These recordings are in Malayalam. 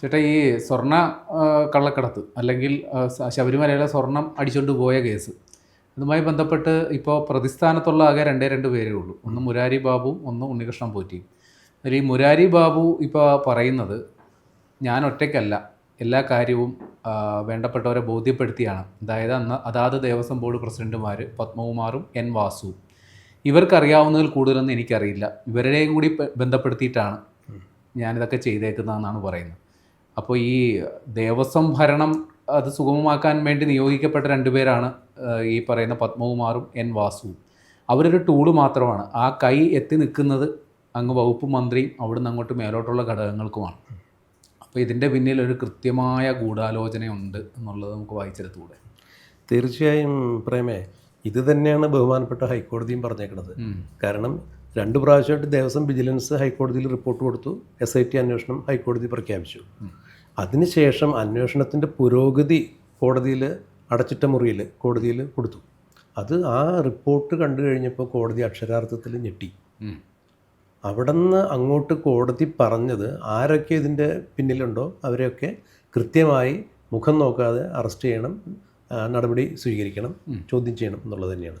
ചേട്ടാ ഈ സ്വർണ കള്ളക്കടത്ത് അല്ലെങ്കിൽ ശബരിമലയിലെ സ്വർണം അടിച്ചുകൊണ്ട് പോയ കേസ് അതുമായി ബന്ധപ്പെട്ട് ഇപ്പോൾ പ്രതിസ്ഥാനത്തുള്ള ആകെ രണ്ടേ രണ്ട് പേരേ ഉള്ളൂ. ഒന്ന് മുരാരി ബാബുവും ഒന്ന് ഉണ്ണികൃഷ്ണൻ പോറ്റിയും. അതിൽ ഈ മുരാരി ബാബു ഇപ്പോൾ പറയുന്നത് ഞാൻ ഒറ്റയ്ക്കല്ല എല്ലാ കാര്യവും വേണ്ടപ്പെട്ടവരെ ബോധ്യപ്പെടുത്തിയാണ്. അതായത് അന്ന് അതാത് ദേവസ്വം ബോർഡ് പ്രസിഡന്റുമാർ പത്മകുമാറും എൻ വാസുവും. ഇവർക്കറിയാവുന്നതിൽ കൂടുതലൊന്നും എനിക്കറിയില്ല. ഇവരുടെയും കൂടി ബന്ധപ്പെടുത്തിയിട്ടാണ് ഞാനിതൊക്കെ ചെയ്തേക്കുന്നതെന്നാണ് പറയുന്നത്. അപ്പോൾ ഈ ദേവസ്വം ഭരണം അത് സുഗമമാക്കാൻ വേണ്ടി നിയോഗിക്കപ്പെട്ട രണ്ടുപേരാണ് ഈ പറയുന്ന പത്മകുമാറും എൻ വാസുവും. അവരൊരു ടൂൾ മാത്രമാണ്. ആ കൈ എത്തി നിൽക്കുന്നത് അങ്ങ് വകുപ്പ് മന്ത്രിയും അവിടുന്ന് അങ്ങോട്ട് മേലോട്ടുള്ള ഘടകങ്ങൾക്കുമാണ്. അപ്പോൾ ഇതിന്റെ പിന്നിൽ ഒരു കൃത്യമായ ഗൂഢാലോചനയുണ്ട് എന്നുള്ളത് നമുക്ക് വായിച്ചെടുത്തുകൂടെ? തീർച്ചയായും പ്രേമേ ഇത് തന്നെയാണ് ബഹുമാനപ്പെട്ട ഹൈക്കോടതിയും പറഞ്ഞേക്കുന്നത് കാരണം രണ്ട് പ്രാവശ്യമായിട്ട് ദേവസ്വം വിജിലൻസ് ഹൈക്കോടതിയിൽ റിപ്പോർട്ട് കൊടുത്തു എസ് ഐ ടി അന്വേഷണം ഹൈക്കോടതി പ്രഖ്യാപിച്ചു. അതിനുശേഷം അന്വേഷണത്തിന്റെ പുരോഗതി കോടതിയിൽ അടച്ചിട്ട മുറിയിൽ കോടതിയിൽ കൊടുത്തു. അത് ആ റിപ്പോർട്ട് കണ്ടു കഴിഞ്ഞപ്പോൾ കോടതി അക്ഷരാർത്ഥത്തിൽ ഞെട്ടി. അവിടെ നിന്ന് അങ്ങോട്ട് കോടതി പറഞ്ഞത് ആരൊക്കെ ഇതിന്റെ പിന്നിലുണ്ടോ അവരെയൊക്കെ കൃത്യമായി മുഖം നോക്കാതെ അറസ്റ്റ് ചെയ്യണം നടപടി സ്വീകരിക്കണം ചോദ്യം ചെയ്യണം എന്നുള്ളത് തന്നെയാണ്.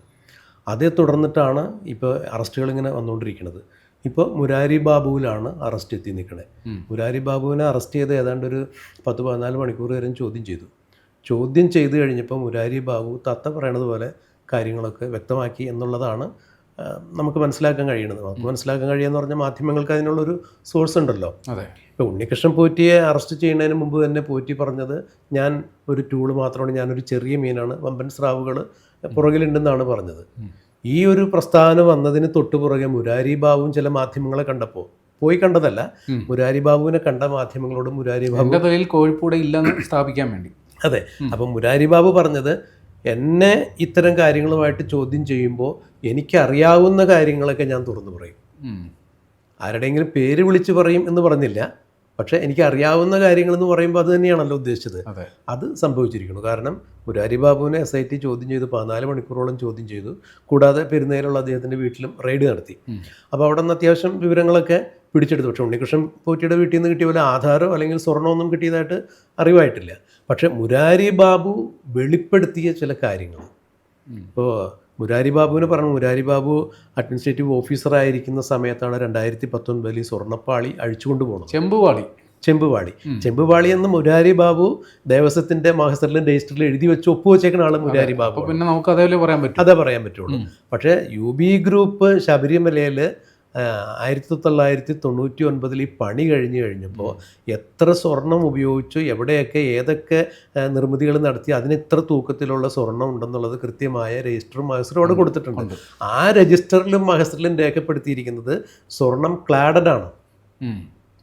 അതേ തുടർന്നിട്ടാണ് ഇപ്പോൾ അറസ്റ്റുകൾ ഇങ്ങനെ വന്നുകൊണ്ടിരിക്കുന്നത്. ഇപ്പോൾ മുരാരി ബാബുവിലാണ് അറസ്റ്റ് എത്തി നിൽക്കണേ മുരാരി ബാബുവിനെ അറസ്റ്റ് ചെയ്ത് ഏതാണ്ട് ഒരു പത്ത് പതിനാല് മണിക്കൂർ വരെ ചോദ്യം ചെയ്തു. ചോദ്യം ചെയ്ത് കഴിഞ്ഞപ്പോൾ മുരാരി ബാബു തത്ത പറയണത് പോലെ കാര്യങ്ങളൊക്കെ വ്യക്തമാക്കി എന്നുള്ളതാണ് നമുക്ക് മനസ്സിലാക്കാൻ കഴിയുന്നത്. നമുക്ക് മനസ്സിലാക്കാൻ കഴിയുമെന്ന് പറഞ്ഞാൽ മാധ്യമങ്ങൾക്ക് അതിനുള്ളൊരു സോഴ്സ് ഉണ്ടല്ലോ. അതെ. ഇപ്പോൾ ഉണ്ണികൃഷ്ണൻ പോറ്റിയെ അറസ്റ്റ് ചെയ്യുന്നതിന് മുമ്പ് തന്നെ പോറ്റി പറഞ്ഞത് ഞാൻ ഒരു ടൂൾ മാത്രമാണ് ഞാനൊരു ചെറിയ മീനാണ് വമ്പൻ സ്രാവുകൾ പുറകിലുണ്ടെന്നാണ് പറഞ്ഞത്. ഈ ഒരു പ്രസ്ഥാനം വന്നതിന് തൊട്ടു പുറകെ മുരാരി ബാബുവും ചില മാധ്യമങ്ങളെ കണ്ടപ്പോൾ പോയി കണ്ടതല്ല മുരാരി ബാബുവിനെ കണ്ട മാധ്യമങ്ങളോട് മുരാരി ബാബു തൊഴിൽ കോഴിപ്പൂടെ ഇല്ലെന്ന് സ്ഥാപിക്കാൻ വേണ്ടി. അതെ അപ്പം മുരാരി ബാബു പറഞ്ഞത് എന്നെ ഇത്തരം കാര്യങ്ങളുമായിട്ട് ചോദ്യം ചെയ്യുമ്പോൾ എനിക്കറിയാവുന്ന കാര്യങ്ങളൊക്കെ ഞാൻ തുറന്നു പറയും. ആരുടെയെങ്കിലും പേര് വിളിച്ച് പറയും എന്ന് പറഞ്ഞില്ല. പക്ഷേ എനിക്കറിയാവുന്ന കാര്യങ്ങൾ എന്ന് പറയുമ്പോൾ അത് തന്നെയാണല്ലോ ഉദ്ദേശിച്ചത്. അതെ. സംഭവിച്ചിരിക്കുന്നു. കാരണം മുരാരി ബാബുവിനെ എസ് ഐ ടി ചോദ്യം ചെയ്തു പതിനാല് മണിക്കൂറോളം ചോദ്യം ചെയ്തു. കൂടാതെ പെരുന്നേലുള്ള അദ്ദേഹത്തിന്റെ വീട്ടിലും റെയ്ഡ് നടത്തി. അപ്പോൾ അവിടെ നിന്ന് അത്യാവശ്യം വിവരങ്ങളൊക്കെ പിടിച്ചെടുത്തു. പക്ഷേ ഉണ്ണികൃഷ്ണൻ പോറ്റിയുടെ വീട്ടിൽ നിന്ന് കിട്ടിയ പോലെ ആധാരോ അല്ലെങ്കിൽ സ്വർണമൊന്നും കിട്ടിയതായിട്ട് അറിവായിട്ടില്ല. പക്ഷേ മുരാരി ബാബു വെളിപ്പെടുത്തിയ ചില കാര്യങ്ങൾ. ഇപ്പോൾ മുരാരി ബാബുവിന് പറഞ്ഞു. മുരാരി ബാബു അഡ്മിനിസ്ട്രേറ്റീവ് ഓഫീസറായിരിക്കുന്ന സമയത്താണ് രണ്ടായിരത്തി പത്തൊൻപതിൽ ഈ സ്വർണപ്പാളി അഴിച്ചുകൊണ്ട് പോകുന്നത് ചെമ്പുവാളി ചെമ്പുപാളി. ഉം. ചെമ്പുപാളി എന്ന് മുരാരി ബാബു ദേവസ്വത്തിന്റെ മാഹസറിലും രജിസ്റ്ററിൽ എഴുതി വെച്ച് ഒപ്പുവെച്ചേക്കുന്ന ആൾ മുരാരി ബാബു പിന്നെ നമുക്ക് അതേപോലെ പറയാൻ പറ്റും. അതേ പറയാൻ പറ്റുള്ളൂ. പക്ഷേ യു ബി ഗ്രൂപ്പ് ശബരിമലയിൽ ആയിരത്തി തൊള്ളായിരത്തി തൊണ്ണൂറ്റി ഒൻപതിൽ ഈ പണി കഴിഞ്ഞു കഴിഞ്ഞപ്പോൾ എത്ര സ്വർണം ഉപയോഗിച്ചു എവിടെയൊക്കെ ഏതൊക്കെ നിർമ്മിതികൾ നടത്തി അതിന് ഇത്ര തൂക്കത്തിലുള്ള സ്വർണം ഉണ്ടെന്നുള്ളത് കൃത്യമായ രജിസ്റ്ററും മഹസറും അവിടെ കൊടുത്തിട്ടുണ്ട്. ആ രജിസ്റ്ററിലും മഹസറിലും രേഖപ്പെടുത്തിയിരിക്കുന്നത് സ്വർണം ക്ലാഡഡ് ആണ്.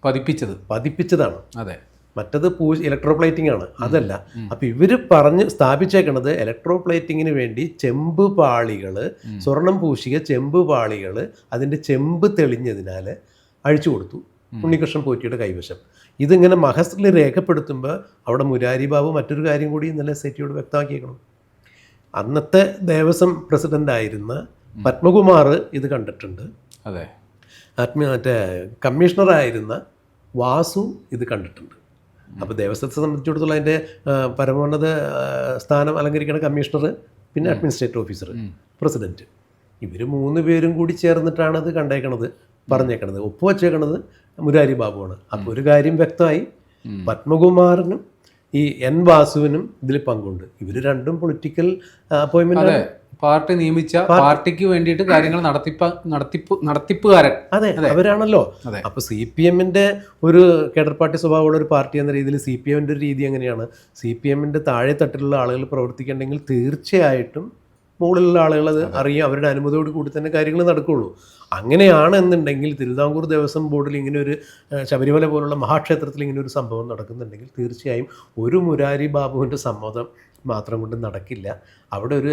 പതിപ്പിച്ചത്. പതിപ്പിച്ചതാണ്. അതെ. മറ്റത് പൂ ഇലക്ട്രോപ്ലേറ്റിംഗ് ആണ് അതല്ല. അപ്പോൾ ഇവർ പറഞ്ഞ് സ്ഥാപിച്ചേക്കണത് ഇലക്ട്രോപ്ലേറ്റിങ്ങിന് വേണ്ടി ചെമ്പ് പാളികൾ സ്വർണം പൂശിയ ചെമ്പ് പാളികൾ അതിന്റെ ചെമ്പ് തെളിഞ്ഞതിനാൽ അഴിച്ചു കൊടുത്തു. ഉണ്ണികൃഷ്ണൻ പോറ്റിയുടെ കൈവശം. ഇതിങ്ങനെ മഹസ്റ്റിൽ രേഖപ്പെടുത്തുമ്പോൾ അവിടെ മുരാരി ബാബു മറ്റൊരു കാര്യം കൂടി ഇന്നലെ സെറ്റിയോട് വ്യക്തമാക്കിയേക്കണം. അന്നത്തെ ദേവസ്വം പ്രസിഡന്റായിരുന്ന പത്മകുമാർ ഇത് കണ്ടിട്ടുണ്ട്. അതെ. ആത്മീയ മറ്റേ കമ്മീഷണറായിരുന്ന വാസു ഇത് കണ്ടിട്ടുണ്ട്. അപ്പോൾ ദേവസ്വത്തെ സംബന്ധിച്ചിടത്തോളം അതിന്റെ പരമോന്നത സ്ഥാനം അലങ്കരിക്കുന്ന കമ്മീഷണർ പിന്നെ അഡ്മിനിസ്ട്രേറ്റീവ് ഓഫീസർ പ്രസിഡന്റ് ഇവർ മൂന്ന് പേരും കൂടി ചേർന്നിട്ടാണ് അത് കണ്ടേക്കണത് പറഞ്ഞേക്കണത്. ഒപ്പുവച്ചേക്കണത് മുരാരി ബാബുവാണ് അപ്പോൾ ഒരു കാര്യം വ്യക്തമായി പത്മകുമാറിനും ഈ എൻ വാസുവിനും ഇതിൽ പങ്കുണ്ട്. ഇവർ രണ്ടും പൊളിറ്റിക്കൽ അപ്പോയിന്റ്മെന്റ് പാർട്ടി നിയമിച്ച പാർട്ടിക്ക് വേണ്ടിയിട്ട് കാര്യങ്ങൾ നടത്തിപ്പ നടത്തിപ്പ് നടത്തിപ്പുകാരൻ. അതെ അവരാണല്ലോ. അപ്പൊ സി പി എമ്മിന്റെ ഒരു കേഡർ പാർട്ടി സ്വഭാവമുള്ള ഒരു പാർട്ടി എന്ന രീതിയിൽ സി പി എമ്മിന്റെ ഒരു രീതി എങ്ങനെയാണ്? സി പി എമ്മിന്റെ താഴെ തട്ടിലുള്ള ആളുകൾ പ്രവർത്തിക്കേണ്ടെങ്കിൽ തീർച്ചയായിട്ടും മുകളിലുള്ള ആളുകൾ അത്. അറിയും അവരുടെ അനുമതിയോട് കൂടി തന്നെ കാര്യങ്ങൾ നടക്കുകയുള്ളൂ അങ്ങനെയാണ് എന്നുണ്ടെങ്കിൽ തിരുവിതാംകൂർ ദേവസ്വം ബോർഡിൽ ഇങ്ങനെ ഒരു ശബരിമല പോലുള്ള മഹാക്ഷേത്രത്തിൽ ഇങ്ങനെ ഒരു സംഭവം നടക്കുന്നുണ്ടെങ്കിൽ തീർച്ചയായും ഒരു മുരാരി ബാബുവിന്റെ സമ്മതം മാത്രം കൊണ്ട് നടക്കില്ല. അവിടെ ഒരു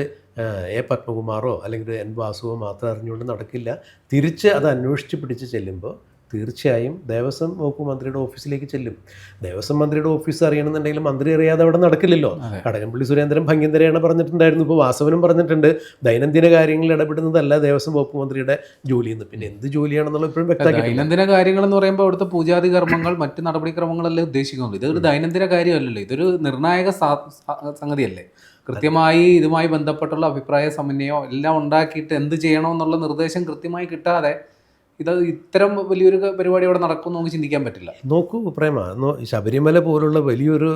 എ പത്മകുമാറോ അല്ലെങ്കിൽ ഒരു എൻ വാസുവോ മാത്രം അറിഞ്ഞുകൊണ്ട് നടക്കില്ല. തിരിച്ച് അത് അന്വേഷിച്ച് പിടിച്ച് ചെല്ലുമ്പോൾ തീർച്ചയായും ദേവസ്വം വകുപ്പ് മന്ത്രിയുടെ ഓഫീസിലേക്ക് ചെല്ലും. ദേവസ്വം മന്ത്രിയുടെ ഓഫീസ് അറിയണമെന്നുണ്ടെങ്കിൽ മന്ത്രി അറിയാതെ അവിടെ നടക്കില്ലല്ലോ. കടകംപള്ളി സുരേന്ദ്രൻ ഭംഗിന്തരയാണ് പറഞ്ഞിട്ടുണ്ടായിരുന്നു. ഇപ്പോൾ വാസവനും പറഞ്ഞിട്ടുണ്ട്. ദൈനംദിന കാര്യങ്ങളിൽ ഇടപെടുന്നതല്ല ദേവസ്വം വകുപ്പ് മന്ത്രിയുടെ ജോലി എന്ന് പിന്നെ എന്ത് ജോലിയാണെന്നുള്ള ഇപ്പോഴും വ്യക്തമാക്കി ദൈനംദിന കാര്യങ്ങൾ എന്ന് പറയുമ്പോൾ അവിടുത്തെ പൂജാതി കർമ്മങ്ങൾ മറ്റ് നടപടിക്രമങ്ങളല്ലേ ഉദ്ദേശിക്കുന്നുള്ളൂ ഇതൊരു ദൈനംദിന കാര്യമല്ലല്ലോ. ഇതൊരു നിർണായക സംഗതിയല്ലേ. കൃത്യമായി ഇതുമായി ബന്ധപ്പെട്ടുള്ള അഭിപ്രായ സമന്വയോ എല്ലാം ഉണ്ടാക്കിയിട്ട് എന്ത് ചെയ്യണമെന്നുള്ള നിർദ്ദേശം കൃത്യമായി കിട്ടാതെ ഇത് ഇത്തരം വലിയൊരു പരിപാടി അവിടെ നടക്കുമെന്ന് നമുക്ക് ചിന്തിക്കാൻ പറ്റില്ല. നോക്കൂ പ്രേമ ശബരിമല പോലുള്ള വലിയൊരു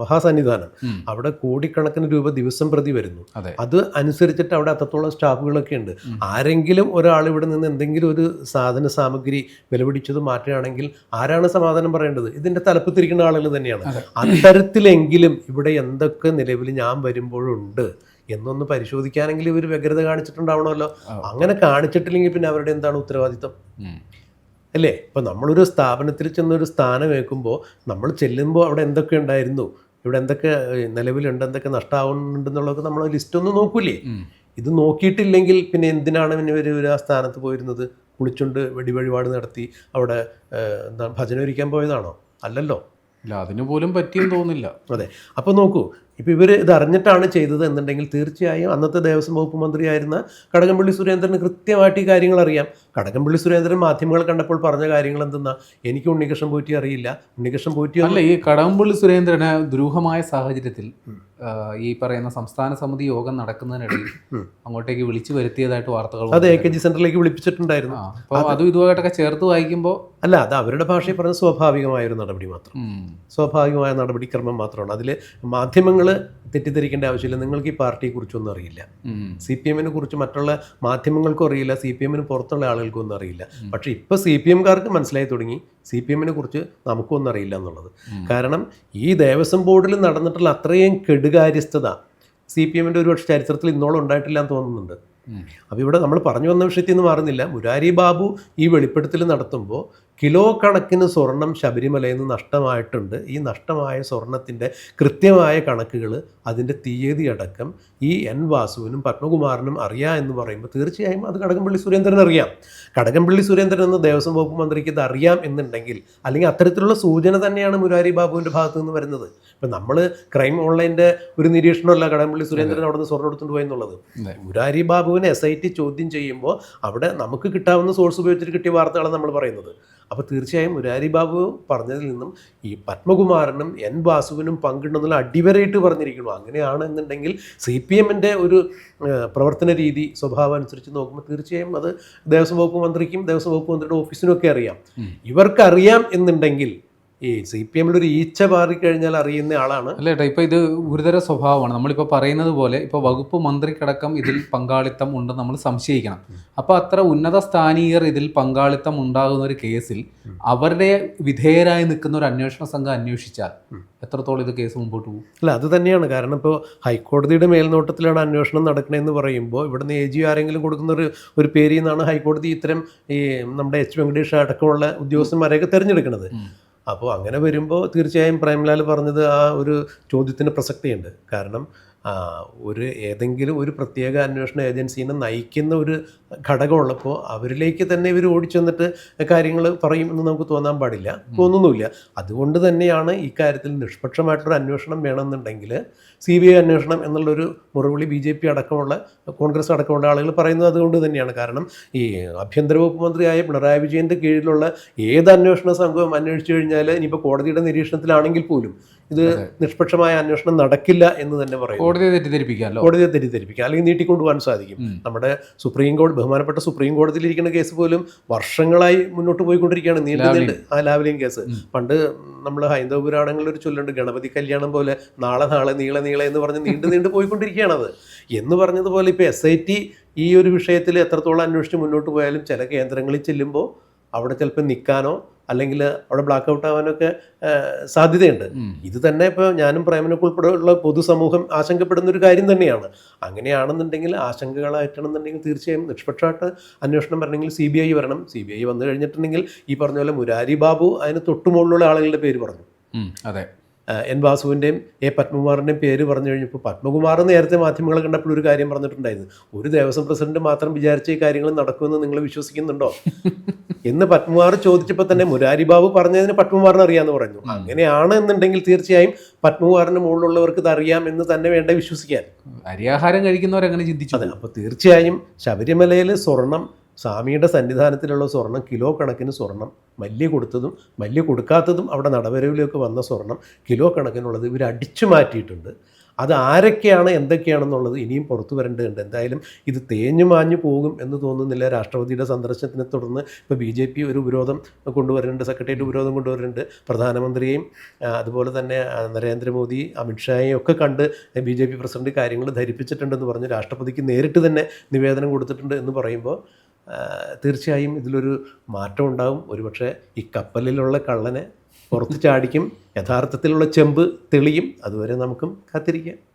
മഹാസന്നിധാനം. അവിടെ കോടിക്കണക്കിന് രൂപ ദിവസം പ്രതി വരുന്നു. അതെ. അത് അനുസരിച്ചിട്ട് അവിടെ അത്രത്തോളം സ്റ്റാഫുകളൊക്കെ ഉണ്ട്. ആരെങ്കിലും ഒരാൾ ഇവിടെ നിന്ന് എന്തെങ്കിലും ഒരു സാധന സാമഗ്രി വിലപിടിച്ചത് മാറ്റുകയാണെങ്കിൽ ആരാണ് സമാധാനം പറയേണ്ടത്? ഇതിന്റെ തലപ്പത്തിരിക്കുന്ന ആളുകൾ തന്നെയാണ്. അത്തരത്തിലെങ്കിലും ഇവിടെ എന്തൊക്കെ നിലവിൽ ഞാൻ വരുമ്പോഴുണ്ട് എന്നൊന്ന് പരിശോധിക്കാനെങ്കിൽ ഇവർ വ്യഗ്രത കാണിച്ചിട്ടുണ്ടാവണമല്ലോ. അങ്ങനെ കാണിച്ചിട്ടില്ലെങ്കിൽ പിന്നെ അവരുടെ എന്താണ് ഉത്തരവാദിത്തം. അല്ലേ? ഇപ്പം നമ്മളൊരു സ്ഥാപനത്തിൽ ചെന്നൊരു സ്ഥാനം വെക്കുമ്പോൾ നമ്മൾ ചെല്ലുമ്പോൾ അവിടെ എന്തൊക്കെ ഉണ്ടായിരുന്നു? ഇവിടെ എന്തൊക്കെ നിലവിലുണ്ട് എന്തൊക്കെ നഷ്ടമാവുന്നുണ്ടെന്നുള്ളതൊക്കെ നമ്മൾ ലിസ്റ്റ് ഒന്ന് നോക്കൂലേ ഇത് നോക്കിയിട്ടില്ലെങ്കിൽ പിന്നെ എന്തിനാണ് പിന്നെ ഇവർ ഒരു ആ സ്ഥാനത്ത് പോയിരുന്നത്? കുളിച്ചുകൊണ്ട് വെടിവഴിപാട് നടത്തി അവിടെ എന്താണ് ഭജന ഒരുക്കാൻ പോയതാണോ? അല്ലല്ലോ. ഇല്ല അതിന് പോലും പറ്റിയെന്ന് തോന്നില്ല അതെ. അപ്പോൾ നോക്കൂ ഇപ്പോൾ ഇവർ ഇത് അറിഞ്ഞിട്ടാണ് ചെയ്തത് എന്നുണ്ടെങ്കിൽ തീർച്ചയായും അന്നത്തെ ദേവസ്വം വകുപ്പ് മന്ത്രിയായിരുന്ന കടകംപള്ളി സുരേന്ദ്രന് കൃത്യമായിട്ട് ഈ കാര്യങ്ങൾ അറിയാം. കടകംപള്ളി സുരേന്ദ്രൻ മാധ്യമങ്ങൾ കണ്ടപ്പോൾ പറഞ്ഞ കാര്യങ്ങൾ എന്തെന്നാ? എനിക്ക് ഉണ്ണികൃഷ്ണൻ പോറ്റി അറിയില്ല. ഉണ്ണികൃഷ്ണൻ പോറ്റി അല്ല ഈ കടകംപള്ളി സുരേന്ദ്രന് ദുരൂഹമായ സാഹചര്യത്തിൽ ഈ പറയുന്ന സംസ്ഥാന സമിതി യോഗം നടക്കുന്നതിനിടയിൽ. അങ്ങോട്ടേക്ക് വിളിച്ചു വരുത്തിയതായിട്ട് വാർത്തകൾ അതെ എ കെ ജി സെന്ററിലേക്ക് വിളിപ്പിച്ചിട്ടുണ്ടായിരുന്നു. അപ്പോൾ അപ്പൊ അതും ഇതുമായിട്ടൊക്കെ ചേർത്ത് വായിക്കുമ്പോൾ അല്ല അത് അവരുടെ ഭാഷയിൽ പറഞ്ഞ സ്വാഭാവികമായ ഒരു നടപടി മാത്രം. സ്വാഭാവികമായ നടപടിക്രമം മാത്രമാണ്. അതിൽ മാധ്യമങ്ങൾ തെറ്റിദ്ധരിക്കേണ്ട ആവശ്യമില്ല. നിങ്ങൾക്ക് ഈ പാർട്ടിയെ കുറിച്ചൊന്നും അറിയില്ല. സി പി എമ്മിനെ കുറിച്ച് മറ്റുള്ള മാധ്യമങ്ങൾക്കും അറിയില്ല. സി പി എമ്മിന് പുറത്തുള്ള ആളുകൾക്കും ഒന്നും അറിയില്ല. പക്ഷേ ഇപ്പോൾ സി പി എംകാർക്ക് മനസ്സിലായി തുടങ്ങി. സി പി എമ്മിനെ കുറിച്ച് നമുക്കൊന്നും അറിയില്ല എന്നുള്ളത്. കാരണം ഈ ദേവസ്വം ബോർഡിൽ നടന്നിട്ടുള്ള അത്രയും കെടുകാര്യസ്ഥത സി പി എമ്മിന്റെ ഒരുപക്ഷെ ചരിത്രത്തിൽ ഇന്നോളം ഉണ്ടായിട്ടില്ല എന്ന് തോന്നുന്നുണ്ട്. അപ്പോൾ ഇവിടെ നമ്മൾ പറഞ്ഞു വന്ന വിഷയത്തിൽ നിന്ന് മാറുന്നില്ല. മുരാരി ബാബു ഈ വെളിപ്പെടുത്തൽ നടത്തുമ്പോൾ കിലോ കണക്കിന് സ്വർണം ശബരിമലയിൽ നിന്ന് നഷ്ടമായിട്ടുണ്ട്. ഈ നഷ്ടമായ സ്വർണത്തിന്റെ കൃത്യമായ കണക്കുകൾ അതിന്റെ തീയതി അടക്കം ഈ എൻ വാസുവിനും പത്മകുമാറിനും അറിയാം എന്ന് പറയുമ്പോൾ തീർച്ചയായും അത് കടകംപള്ളി സുരേന്ദ്രൻ അറിയാം. കടകംപള്ളി സുരേന്ദ്രൻ എന്ന ദേവസ്വം വകുപ്പ് മന്ത്രിക്ക് ഇത് അറിയാം എന്നുണ്ടെങ്കിൽ അല്ലെങ്കിൽ അത്തരത്തിലുള്ള സൂചന തന്നെയാണ് മുരാരി ബാബുവിന്റെ ഭാഗത്തു നിന്ന് വരുന്നത്. ഇപ്പം നമ്മൾ ക്രൈം ഓൺലൈന്റെ ഒരു നിരീക്ഷണമല്ല കടകംപള്ളി സുരേന്ദ്രൻ അവിടെ നിന്ന് സ്വർണം എടുത്തുകൊണ്ട് പോയി എന്നുള്ളത്. മുരാരി ബാബുവിനെ എസ് ഐ ടി ചോദ്യം ചെയ്യുമ്പോൾ അവിടെ നമുക്ക് കിട്ടാവുന്ന സോഴ്സ് ഉപയോഗിച്ചിട്ട് കിട്ടിയ വാർത്തകളാണ് നമ്മൾ പറയുന്നത്. അപ്പോൾ തീർച്ചയായും മുരാരി ബാബു പറഞ്ഞതിൽ നിന്നും ഈ പത്മകുമാരനും എൻ വാസുവിനും പങ്കുണ്ടെന്നുള്ള അടിവരയിട്ട് പറഞ്ഞിരിക്കുന്നു അങ്ങനെയാണെന്നുണ്ടെങ്കിൽ സി പി എമ്മിന്റെ ഒരു പ്രവർത്തന രീതി സ്വഭാവം അനുസരിച്ച് നോക്കുമ്പോൾ തീർച്ചയായും അത് ദേവസ്വം വകുപ്പ് മന്ത്രിക്കും ദേവസ്വം വകുപ്പ് മന്ത്രിയുടെ ഓഫീസിനും ഒക്കെ അറിയാം. ഇവർക്കറിയാം എന്നുണ്ടെങ്കിൽ ഈ സി പി എമ്മിൽ ഒരു ഈച്ച മാറിക്കഴിഞ്ഞാൽ അറിയുന്ന ആളാണ്. അല്ല ഏട്ടാ ഇപ്പൊ ഇത് ഗുരുതര സ്വഭാവമാണ്. നമ്മളിപ്പോൾ പറയുന്നത് പോലെ ഇപ്പോൾ വകുപ്പ് മന്ത്രിക്കടക്കം ഇതിൽ പങ്കാളിത്തം ഉണ്ടെന്ന് നമ്മൾ സംശയിക്കണം. അപ്പോൾ അത്ര ഉന്നത സ്ഥാനീയർ ഇതിൽ പങ്കാളിത്തം ഉണ്ടാകുന്ന ഒരു കേസിൽ അവരുടെ വിധേയരായി നിൽക്കുന്ന ഒരു അന്വേഷണ സംഘം അന്വേഷിച്ചാൽ എത്രത്തോളം ഇത് കേസ് മുമ്പോട്ട് പോകും? അല്ല അത് തന്നെയാണ്. കാരണം ഇപ്പോൾ ഹൈക്കോടതിയുടെ മേൽനോട്ടത്തിലാണ് അന്വേഷണം നടക്കണമെന്ന് പറയുമ്പോൾ ഇവിടുന്ന് എ ജി ആരെങ്കിലും കൊടുക്കുന്ന ഒരു ഒരു പേരിൽ നിന്നാണ് ഹൈക്കോടതി ഇത്തരം ഈ നമ്മുടെ എച്ച് വെങ്കടേഷ് അടക്കമുള്ള ഉദ്യോഗസ്ഥന്മാരെയൊക്കെ തിരഞ്ഞെടുക്കുന്നത്. അപ്പോൾ അങ്ങനെ വരുമ്പോൾ തീർച്ചയായും പ്രേംലാൽ പറഞ്ഞത് ആ ഒരു ചോദ്യത്തിന് പ്രസക്തിയുണ്ട്. കാരണം ഒരു ഏതെങ്കിലും ഒരു പ്രത്യേക അന്വേഷണ ഏജൻസീനെ നയിക്കുന്ന ഒരു ഘടകമുള്ളപ്പോൾ അവരിലേക്ക് തന്നെ ഇവർ ഓടിച്ചെന്നിട്ട് കാര്യങ്ങൾ പറയും എന്ന് നമുക്ക് തോന്നാൻ പാടില്ല. തോന്നുന്നുമില്ല. അതുകൊണ്ട് തന്നെയാണ് ഇക്കാര്യത്തിൽ നിഷ്പക്ഷമായിട്ടൊരു അന്വേഷണം വേണമെന്നുണ്ടെങ്കിൽ സി ബി ഐ അന്വേഷണം എന്നുള്ളൊരു മുറവിളി ബി ജെ പി അടക്കമുള്ള കോൺഗ്രസ് അടക്കമുള്ള ആളുകൾ പറയുന്നത് അതുകൊണ്ട് തന്നെയാണ്. കാരണം ഈ ആഭ്യന്തര വകുപ്പ് മന്ത്രിയായ പിണറായി വിജയന്റെ കീഴിലുള്ള ഏത് അന്വേഷണ സംഘവും അന്വേഷിച്ചു കഴിഞ്ഞാൽ ഇനിയിപ്പോൾ കോടതിയുടെ നിരീക്ഷണത്തിലാണെങ്കിൽ പോലും ഇത് നിഷ്പക്ഷമായ അന്വേഷണം നടക്കില്ല എന്ന് തന്നെ പറയും കോടതിയെ തെറ്റിദ്ധരിപ്പിക്കാമല്ലോ? കോടതിയെ തെറ്റിദ്ധരിപ്പിക്കാം. അല്ലെങ്കിൽ നീട്ടിക്കൊണ്ടുപോകാൻ സാധിക്കും. നമ്മുടെ സുപ്രീം കോടതി ബഹുമാനപ്പെട്ട സുപ്രീം കോടതിയിലിരിക്കുന്ന കേസ് പോലും വർഷങ്ങളായി മുന്നോട്ട് പോയിക്കൊണ്ടിരിക്കുകയാണ്. നീണ്ടു നീണ്ട്. ആ ലാവലിയും കേസ്. പണ്ട് നമ്മൾ ഹൈന്ദവ പുരാണങ്ങളിൽ ഒരു ചൊല്ലുണ്ട് ഗണപതി കല്യാണം പോലെ നാളെ നാളെ നീളെ നീളെ എന്ന് പറഞ്ഞ് നീണ്ടു നീണ്ടു പോയിക്കൊണ്ടിരിക്കുകയാണത് എന്ന് പറഞ്ഞതുപോലെ ഇപ്പോൾ എസ് ഐ ടി ഈ ഒരു വിഷയത്തിൽ എത്രത്തോളം അന്വേഷിച്ച് മുന്നോട്ട് പോയാലും ചില കേന്ദ്രങ്ങളിൽ ചെല്ലുമ്പോൾ അവിടെ ചിലപ്പോൾ നിൽക്കാനോ അല്ലെങ്കിൽ അവിടെ ബ്ലാക്ക് ഔട്ട് ആവാനൊക്കെ സാധ്യതയുണ്ട്. ഇത് തന്നെ ഇപ്പോൾ ഞാനും പ്രേമനൊക്കെ ഉൾപ്പെടെയുള്ള പൊതുസമൂഹം ആശങ്കപ്പെടുന്ന ഒരു കാര്യം തന്നെയാണ്. അങ്ങനെയാണെന്നുണ്ടെങ്കിൽ ആശങ്കകളായിട്ടാണെന്നുണ്ടെങ്കിൽ തീർച്ചയായും നിഷ്പക്ഷമായിട്ട് അന്വേഷണം വരണമെങ്കിൽ സി ബി ഐ വരണം. സി ബി ഐ വന്നു കഴിഞ്ഞിട്ടുണ്ടെങ്കിൽ ഈ പറഞ്ഞ പോലെ മുരാരി ബാബു അതിന് തൊട്ടുമുകളിലുള്ള ആളുകളുടെ പേര് പറഞ്ഞു. അതെ. എൻ വാസുവിന്റെയും എ പത്മകുമാറിന്റെയും പേര് പറഞ്ഞു കഴിഞ്ഞപ്പോൾ പത്മകുമാർ നേരത്തെ മാധ്യമങ്ങൾ കണ്ടപ്പോൾ ഒരു കാര്യം പറഞ്ഞിട്ടുണ്ടായിരുന്നു. ഒരു ദേവസ്വം പ്രസിഡന്റ് മാത്രം വിചാരിച്ച ഈ കാര്യങ്ങൾ നടക്കുമെന്ന് നിങ്ങൾ വിശ്വസിക്കുന്നുണ്ടോ? എന്ന് പത്മകുമാർ ചോദിച്ചപ്പോൾ തന്നെ മുരാരി ബാബു പറഞ്ഞതിന് പത്മകുമാറിന് അറിയാമെന്ന് പറഞ്ഞു അങ്ങനെയാണ് എന്നുണ്ടെങ്കിൽ തീർച്ചയായും പത്മകുമാറിന് മുകളിലുള്ളവർക്ക് ഇത് അറിയാം എന്ന് തന്നെ വേണ്ട വിശ്വസിക്കാൻ. അരിയാഹാരം കഴിക്കുന്നവരങ്ങനെ ചിന്തിച്ചു. അതെ അപ്പോൾ തീർച്ചയായും ശബരിമലയിൽ സ്വർണം സ്വാമിയുടെ സന്നിധാനത്തിലുള്ള സ്വർണം കിലോ കണക്കിന് സ്വർണം മല്യ കൊടുത്തതും മല്യ കൊടുക്കാത്തതും അവിടെ നടവരവിലേക്ക് വന്ന സ്വർണം കിലോ കണക്കിനുള്ളത് ഇവർ അടിച്ചു മാറ്റിയിട്ടുണ്ട്. അത് ആരൊക്കെയാണ് എന്തൊക്കെയാണെന്നുള്ളത് ഇനിയും പുറത്തു വരേണ്ടതുണ്ട്. എന്തായാലും ഇത് തേഞ്ഞു മാഞ്ഞു പോകും എന്ന് തോന്നുന്നില്ല. രാഷ്ട്രപതിയുടെ സന്ദർശനത്തിനെ തുടർന്ന് ഇപ്പോൾ ബി ജെ പി ഒരു ഉപരോധം കൊണ്ടുവരുന്നുണ്ട് സെക്രട്ടേറിയറ്റ് ഉപരോധം കൊണ്ടുവരുന്നുണ്ട്. പ്രധാനമന്ത്രിയെയും അതുപോലെ തന്നെ നരേന്ദ്രമോദി അമിത്ഷായെയും ഒക്കെ കണ്ട് ബി ജെ പി പ്രസിഡന്റ് കാര്യങ്ങൾ ധരിപ്പിച്ചിട്ടുണ്ടെന്ന് പറഞ്ഞ് രാഷ്ട്രപതിക്ക് നേരിട്ട് തന്നെ നിവേദനം കൊടുത്തിട്ടുണ്ട് എന്ന് പറയുമ്പോൾ തീർച്ചയായും ഇതിലൊരു മാറ്റം ഉണ്ടാകും. ഒരുപക്ഷെ ഈ കപ്പലിലുള്ള കള്ളനെ പുറത്ത് ചാടിക്കും യഥാർത്ഥത്തിലുള്ള ചെമ്പ് തെളിയും. അതുവരെ നമുക്കും കാത്തിരിക്കാം.